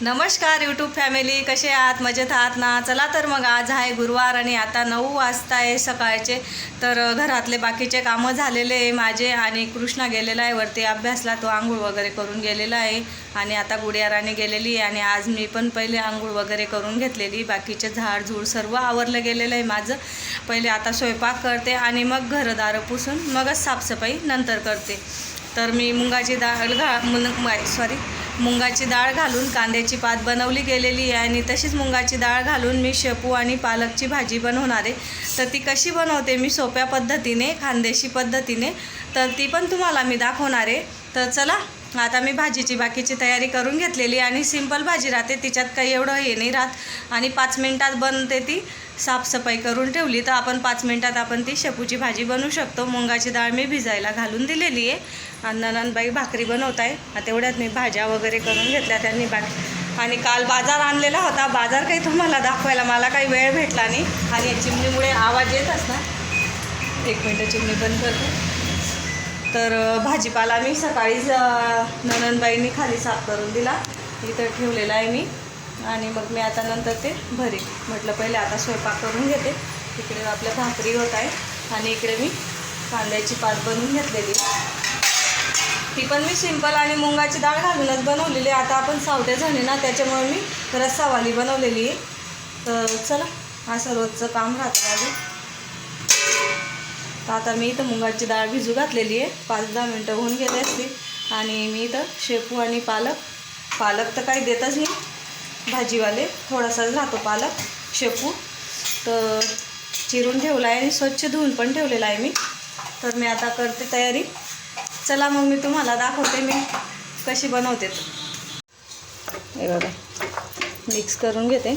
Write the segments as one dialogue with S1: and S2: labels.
S1: नमस्कार YouTube family कसे आहात? मजेत आहात ना? चला तर मग आज आहे गुरुवार आणि आता नऊ वाजता आहे सकाळचे. तर घरातले बाकीचे कामं झालेले आहे माझे आणि कृष्णा गेलेला आहे वरती अभ्यासला. तो आंघोळ वगैरे करून गेलेला आहे आणि आता गुडियाराने गेलेली आहे आणि आज मी पण पहिले आंघोळ वगैरे करून घेतलेली. बाकीचे झाडझूड सर्व आवरलं गेलेलं आहे माझं. पहिले आता स्वयंपाक करते आणि मग घरदारं पुसून मगच साफसफाई नंतर करते. तर मी मुंगाची डाळ घा मुंग सॉरी मुंगाची डाळ घालून कांद्याची पात बनवली गेलेली आहे आणि तशीच मुंगाची डाळ घालून मी शेपू आणि पालकची भाजी बनवणार आहे. तर ती कशी बनवते मी सोप्या पद्धतीने खानदेशी पद्धतीने तर ती पण तुम्हाला मी दाखवणार आहे. तर चला आता मी भाजीची बाकीची तयारी करून घेतलेली आणि सिंपल भाजी राहते तिच्यात काही एवढं हे नाही राहत. आणि पाच मिनटात बनते ती साफसफाई करून ठेवली. तर आपण पाच मिनटात आपण ती शेपूची भाजी बनवू शकतो. मुंगाची डाळ मी भिजायला घालून दिलेली आहे. ननंदबाई भाकरी बनवत आहे तेवढ्यात मी भाज्या वगैरे करून घेतल्या त्यांनी बाकी आणि काल बाजार आणलेला होता. बाजार काही तुम्हाला दाखवायला मला काही वेळ भेटला नाही. आणि या चिमणीमुळे आवाज येत असणार. एक मिनटं चिमणी बंद करते. तर भाजीपाला मी सकाळीच ननंदबाईंनी खाली साफ करून दिला. इथं ठेवलेला आहे मी. आणि मग मी आता नंतर ते भरे म्हटलं पहिले आता स्वयंपाक करून घेते. इकडे आपल्या भाकरी होत आहे. आणि इकडे मी कांद्याची पात बनवून घेतलेली ती पण मी सिंपल आणि मुंगाची डाळ घालूनच बनवलेली आहे. आता आपण सावट्या झाले ना त्याच्यामुळे मी रस्सावाली बनवलेली आहे. तर चला असं रोजचं काम राहतं माझं तर आता मी इथं मुगाची डाळ भिजू घातलेली आहे. पाच दहा मिनटं होऊन गेले असते आणि मी इथं शेपू आणि पालक पालक तर काही देतच नाही. भाजीवाले थोडासाच राहतो पालक शेपू. तर चिरून ठेवला आहे आणि स्वच्छ धुवून पण ठेवलेला आहे मी. तर मी आता करते तयारी. चला मग मी तुम्हाला दाखवते मी कशी बनवते हे बघा मिक्स करून घेते.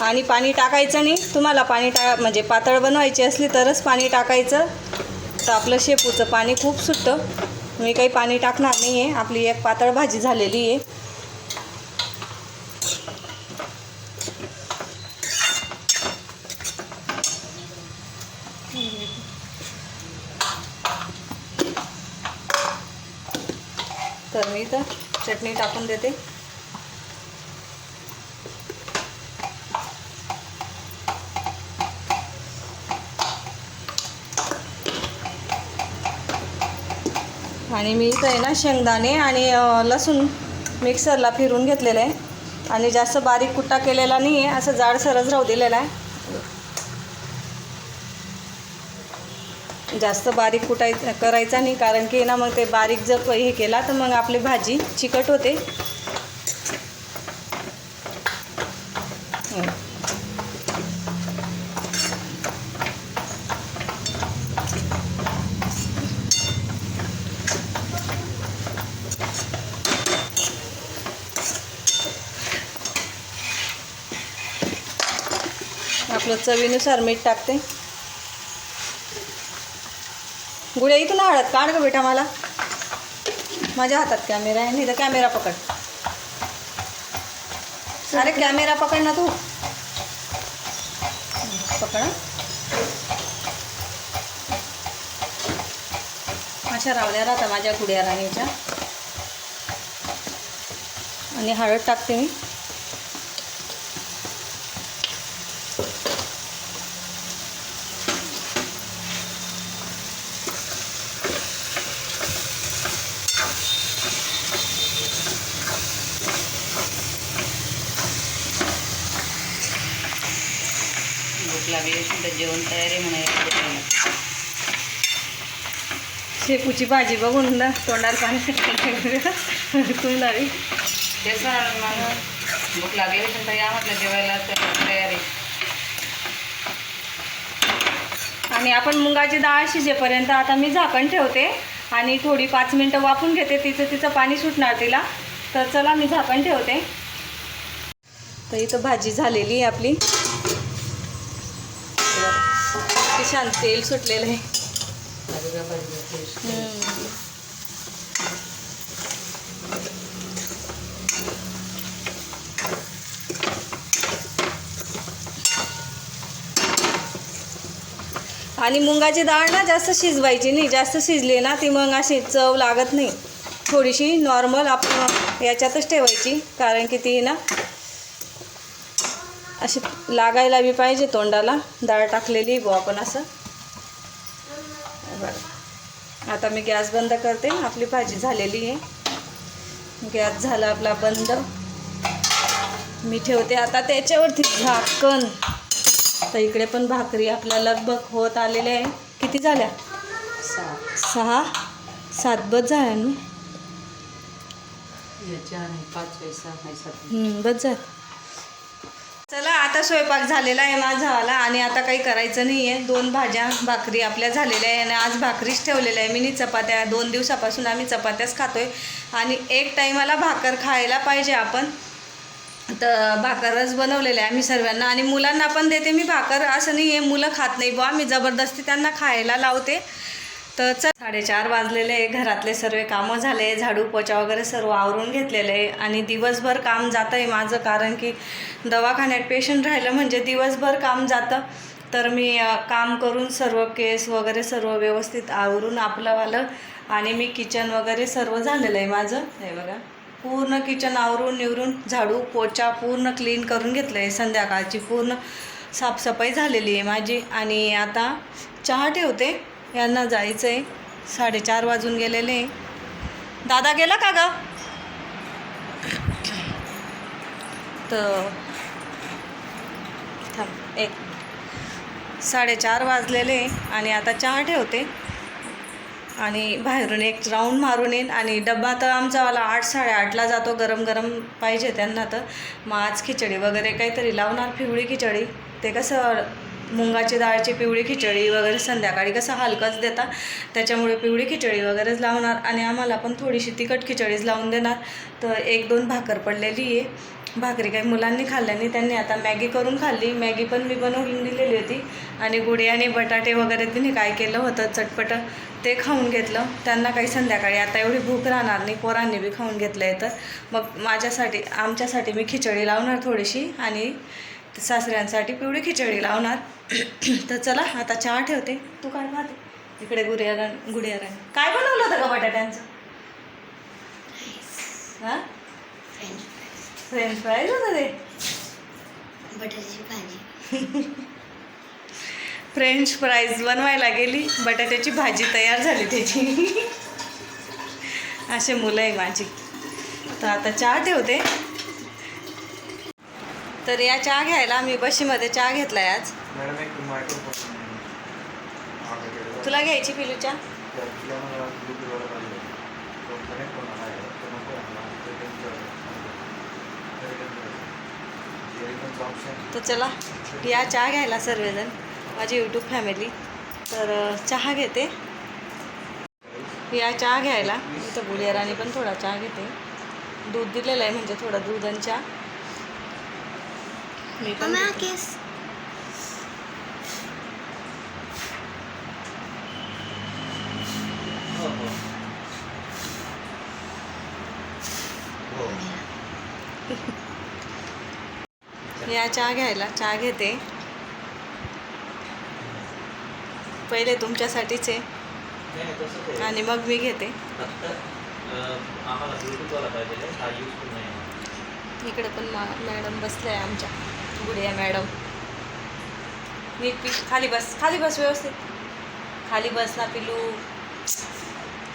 S1: आणि पाणी टाकायचं नाही. तुम्हाला पाणी टा म्हणजे पातळ बनवायची असली तरच पाणी टाकायचं. तर आपलं शेपूचं पाणी खूप सुटतं. मी काही पाणी टाकणार नाही आहे आपली एक पातळ भाजी झालेली आहे. तर मी इथं. चटणी टाकून देते. आणि मी इथं आहे ना शेंगदाणे आणि लसूण मिक्सरला फिरून घेतलेलं आहे. आणि जास्त बारीक कुट्टा केलेला नाही आहे असं जाडसरच राहू दिलेला आहे. जास्त बारीक कुटाय करायचा नाही कारण की ना मग ते बारीक जर हे केला तर मग आपली भाजी चिकट होते. हो. आपलं चवीनुसार मीठ टाकते. गुड्या इथून हळद काढ ग बेटा मला. माझ्या हातात कॅमेरा आहे नाही तर कॅमेरा पकड. अरे कॅमेरा पकड ना तू. पकड अशा रावल्या राहता माझ्या गुड्या राणीच्या. आणि हळद टाकते मी.
S2: तर जेवण तयार आहे म्हणा
S1: शेपूची भाजी बघून ना तोंडाला पाणी तुम्ही
S2: तेच म्हणाल भूक लागली तर या म्हटलं जेवायला तयार
S1: आणि आपण मुगाची डाळ शिजेपर्यंत आता मी झाकण ठेवते आणि थोडी पाच मिनटं वाफून घेते तिचं तिचं पाणी सुटणार तिला. तर चला मी झाकण ठेवते. तर इथं भाजी झालेली आहे आपली किती छान तेल सुटलेलं आहे. आणि मुंगाची डाळ ना जास्त शिजवायची नाही जास्त शिजली ना ती मग अशी चव लागत नाही. थोडीशी नॉर्मल आपण याच्यातच ठेवायची कारण की ती ना अशी लागायला बी पाहिजे तोंडाला. डाळ टाकलेली गो आपण असं. बरं. आता मी गॅस बंद करते. आपली भाजी झालेली आहे. गॅस झाला आपला बंद. मी ठेवते आता त्याच्यावरती झाकण. तर इकडे पण भाकरी आपल्या लगभग होत आलेल्या आहे. किती झाल्या? सहा. सात बस झाल्या ना?
S2: पाच पैसा पैसा
S1: हम्म, बस झालं आता स्वयंपाक झालेला आहे माझावाला आणि आता काही करायचं नाही आहे दोन भाज्या भाकरी आपल्या झालेल्या आहे आणि आज भाकरीच ठेवलेल्या आहे. मिनी चपात्या दोन दिवसापासून आम्ही चपात्याच खातोय. आणि एक टाईमाला भाकर खायला पाहिजे आपण. तर भाकरच बनवलेलं आहे आम्ही सर्वांना. आणि मुलांना पण देते मी भाकर. असं नाही आहे मुलं खात नाही बुवा. मी जबरदस्ती त्यांना खायला लावते. तर चल. साडेचार वाजलेले आहे. घरातले सर्व कामं झाले. झाडू पोचा वगैरे सर्व आवरून घेतलेले आहे. आणि दिवसभर काम जातं आहे माझं कारण की दवाखान्यात पेशंट राहिलं म्हणजे दिवसभर काम जातं. तर मी काम करून सर्व केस वगैरे सर्व व्यवस्थित आवरून आपलंवालं. आणि मी किचन वगैरे सर्व झालेलं आहे माझं. हे बघा. पूर्ण किचन आवरून निवरून झाडू पोचा पूर्ण क्लीन करून घेतलं आहे संध्याकाळची पूर्ण साफसफाई झालेली आहे माझी. आणि आता चहा ठेवते. यांना जायचं आहे साडेचार वाजून गेलेले. दादा गेला का ग? तर थांब एक. साडेचार वाजलेले आणि आता चहा ठेवते. आणि बाहेरून एक राऊंड मारून येईन. आणि डब्बा तर आमचावाला आठ साडेआठला जातो. गरम गरम पाहिजे त्यांना तर. मग आज खिचडी वगैरे काहीतरी लावणार पिवळी खिचडी. ते कसं मुंगाची डाळची पिवळी खिचडी वगैरे संध्याकाळी कसं हलकंच देतात त्याच्यामुळे पिवळी खिचडी वगैरेच लावणार आणि आम्हाला पण थोडीशी तिखट खिचडीच लावून देणार. तर एक दोन भाकर पडलेली आहे. भाकरी काही मुलांनी खाल्ल्याने त्यांनी आता मॅगी करून खाल्ली. मॅगी पण मी बनवून दिलेली होती आणि गुडी आणि बटाटे वगैरे तिने काय केलं होतं चटपटं ते खाऊन घेतलं. त्यांना काही संध्याकाळी आता एवढी भूक राहणार नाही पोरांनी बी खाऊन घेतलं आहे तर. मग माझ्यासाठी आमच्यासाठी मी खिचडी लावणार थोडीशी आणि सासऱ्यांसाठी पिवळी खिचडी लावणार. तर चला आता चहा ठेवते. तू काय पाहते इकडे गुडिया गुडिया काय बनवलं होतं का बटाट्यांचं? हां? फ्रेंच फ्राईज होतं ते.
S3: बटाट्याची भाजी.
S1: फ्रेंच फ्राईज बनवायला गेली बटाट्याची भाजी तयार झाली त्याची. असे मुलं आहे माझी. तर आता चहा ठेवते. तर या चहा घ्यायला मी बशीमध्ये चहा घेतला आहे आज तुला घ्यायची पिलू चहा?
S4: तर
S1: तर चला या चहा घ्यायला सर्वजण. माझी यूट्यूब फॅमिली तर चहा घेते. या चहा घ्यायला. इथं बुलियराने पण थोडा चहा घेते. दूध दिलेलं आहे म्हणजे थोडा दूध आणि चहा. मी पण.
S3: केस
S4: हो, हो. हो.
S1: या चहा घ्यायला चहा घेते पहिले तुमच्यासाठीच आहे आणि मग मी घेते. इकडे पण मॅडम बसल्या आहे आमच्या गुडिया मॅडम. नीट पी खाली बस खाली बस व्यवस्थित. खाली बस ना पिलू.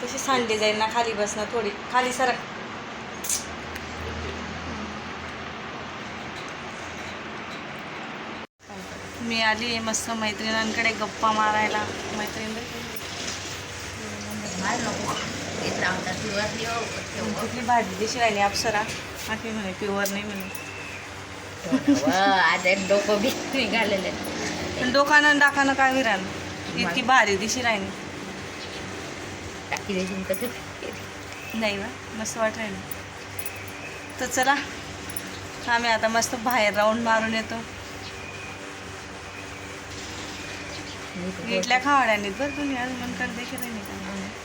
S1: कशी सांडली जाईल ना खाली बस ना थोडी. खाली सरक. मी आली आहे मस्त मैत्रिणांकडे गप्पा मारायला. मैत्रीण? कुठली भाजी? दिशी राहिली अप्सरा. बाकी म्हणे प्युअर नाही म्हणे.
S3: आता डोकं बी निघालेले
S1: पण दोकानं दाखानं काय विरान? इतकी भारी दिशी राहिली
S3: टाकी देशील का तू?
S1: नाही ना मस्त वाट राहिली तर चला आम्ही आता मस्त बाहेर राऊंड मारून येतो. इथल्या खावाड्यांनी बरं तुम्ही अजून नंतर देखील नाही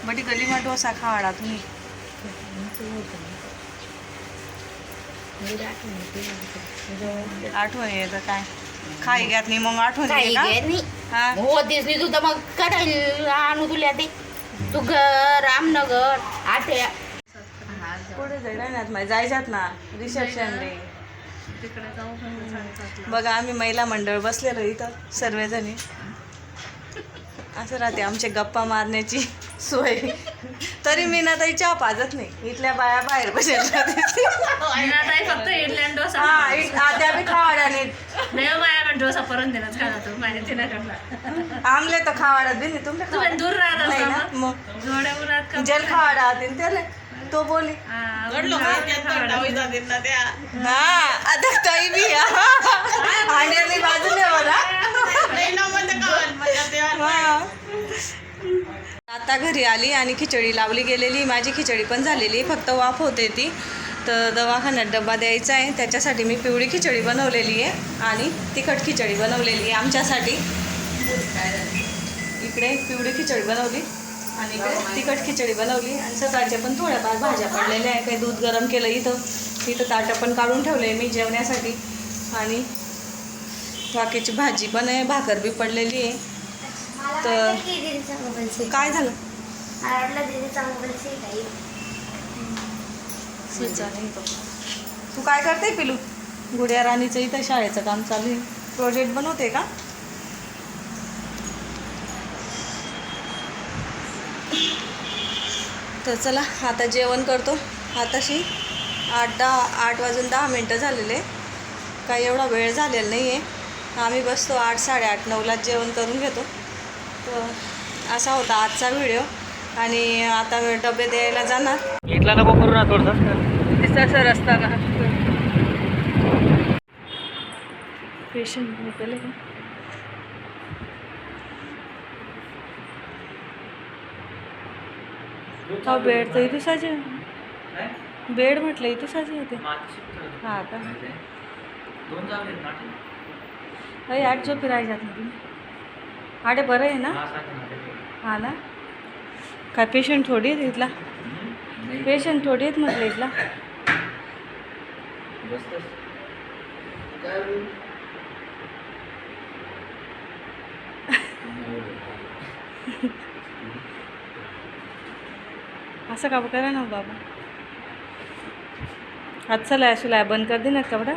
S1: बटी गलीमा डोसा खावाडा तुम्ही. आठवण येतं काय? खाई घ्यात नाही मग आठवण
S3: काही
S1: येते
S3: नाही.
S1: हा?
S3: होतीच नाही तू तर मग कढाई आणू तुला ते. तू घर रामनगर आठ्या.
S1: पुढे ना जायच्यात ना रिसेप्शन रे
S2: तिकडे जाऊ
S1: बघा आम्ही महिला मंडळ बसलेलो इथं सर्वजणी. असं राहते आमचे गप्पा मारण्याची सोय. तरी मी ना ताई चहा पाजत नाही. इथल्या बाया बाहेर बसेल
S2: फक्त इडली आणि डोसा
S1: हा इट- हा, त्या बी खावाड्याने
S2: नाही माया पण डोसा परत देणार खाला तो माहिती नाही करणार
S1: आमले तर खावाड्यात बी नाही
S2: तुम्ही दूर राहत
S1: नाही ना
S2: असता
S1: मग
S2: का
S1: जेल खावाडा त्याला. तो बोली
S2: हा,
S1: हा आता ताई बी अंड्याने बाजूने मला. हा. आता घरी आली आणि खिचडी लावली गेलेली. माझी खिचडी पण झालेली. फक्त वाफ होते ती. तर दवाखान्यात डब्बा द्यायचा आहे. त्याच्यासाठी मी पिवळी खिचडी बनवलेली आहे. आणि तिखट खिचडी बनवलेली आहे आमच्यासाठी. इकडे पिवळी खिचडी बनवली. आणि इकडे तिखट खिचडी बनवली आणि सकाळच्या पण थोड्याफार भाज्या पडलेल्या आहे काही दूध गरम केलं इथं. इथं ताटं पण काढून ठेवले मी जेवण्यासाठी. आणि बाकीची भाजी पण आहे. भाकर बी पडलेली आहे. तर काय झालं? तू काय करते पिलू? गुड्या राणीचं इथं शाळेचं काम चालू आहे. प्रोजेक्ट बनवते का? तर चला आता जेवण करतो. आताशी आठ दहा आठ वाजून दहा मिनटं झालेले. काही एवढा वेळ झालेला नाही आहे आम्ही बसतो आठ साडेआठ नऊलाच जेवण करून घेतो. तर असा होता आजचा व्हिडिओ. आणि आता डबे द्यायला जाणार.
S5: इथला नको करू ना थोडंसं.
S1: दिसाचा रस्ता का? पेशंट निघाले का? हा बेड तर इथं साजे बेड म्हटलं इथं साजे होते. हा का. अरे आठ झोपी राहायच्यात ना तुम्ही आडे बरं आहे ना?
S5: हा.
S1: हा ना? काय पेशंट थोडी आहेत इथला? पेशंट थोडी आहेत म्हटलं इथला. असं का करा ना बाबा? आज चला शिलाय बंद कर देणार का बरं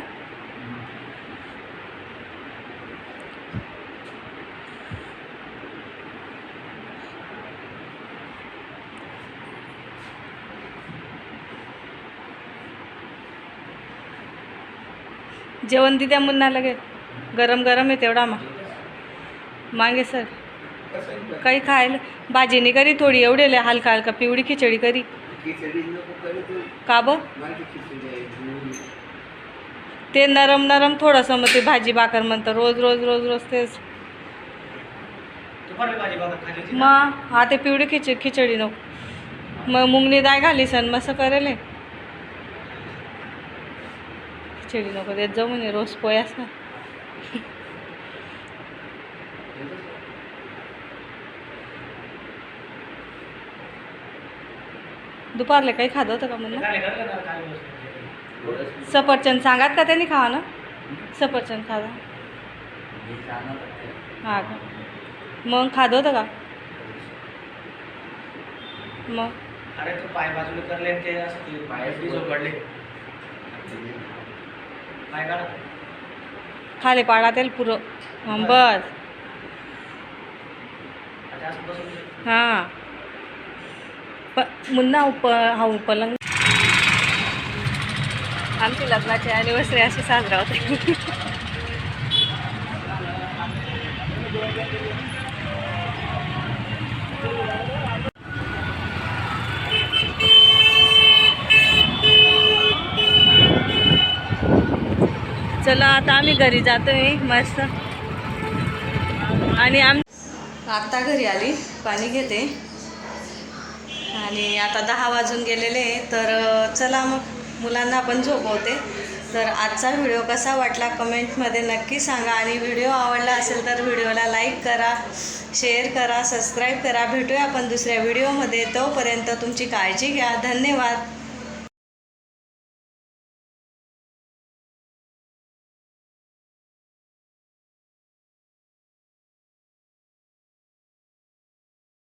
S1: जेवण दिद्या मुन्ना लगे. गरम गरम आहे तेवढा मा मागे सर. काही खायला. भाजीने करी थोडी एवढे हलका हलका पिवळी खिचडी करी. का बं? ते नरम नरम थोडंसं मग ते भाजी भाकर म्हणतं रोज रोज रोज रोज तेच? मग हा ते पिवळी खिच खिचडी नको. मग मुंगनी डाळ घाली सण मस्त करेल. खिचडी नको देत जाऊ म्हणे रोज पोयास ना. दुपारला काही खात होतं का म्हणलं. सफरचंद सांगात का त्यांनी खावा ना सफरचंद खावा हा का? मग खात होतं का? मग?
S5: अरे तू पाय बाजूला करले ते
S1: खाली पाडा तेल पुरं. बस. हां. मुन्ना उप हा पलंग आमची लग्नाची ॲनिव्हर्सरी अशी साजरा होते. चला आता आम्ही घरी जातोय मस्त. आणि आम आत्ता घरी आली पाणी घेते. आणि आता दहा वाजून गेलेले तर चला मग मुलांना आपण झोपवते. तर आजचा व्हिडिओ कसा वाटला कमेंटमध्ये नक्की सांगा. आणि व्हिडिओ आवडला असेल तर व्हिडिओला लाईक करा शेअर करा सबस्क्राईब करा. भेटूया आपण दुसऱ्या व्हिडिओमध्ये. तोपर्यंत तुमची काळजी घ्या. धन्यवाद.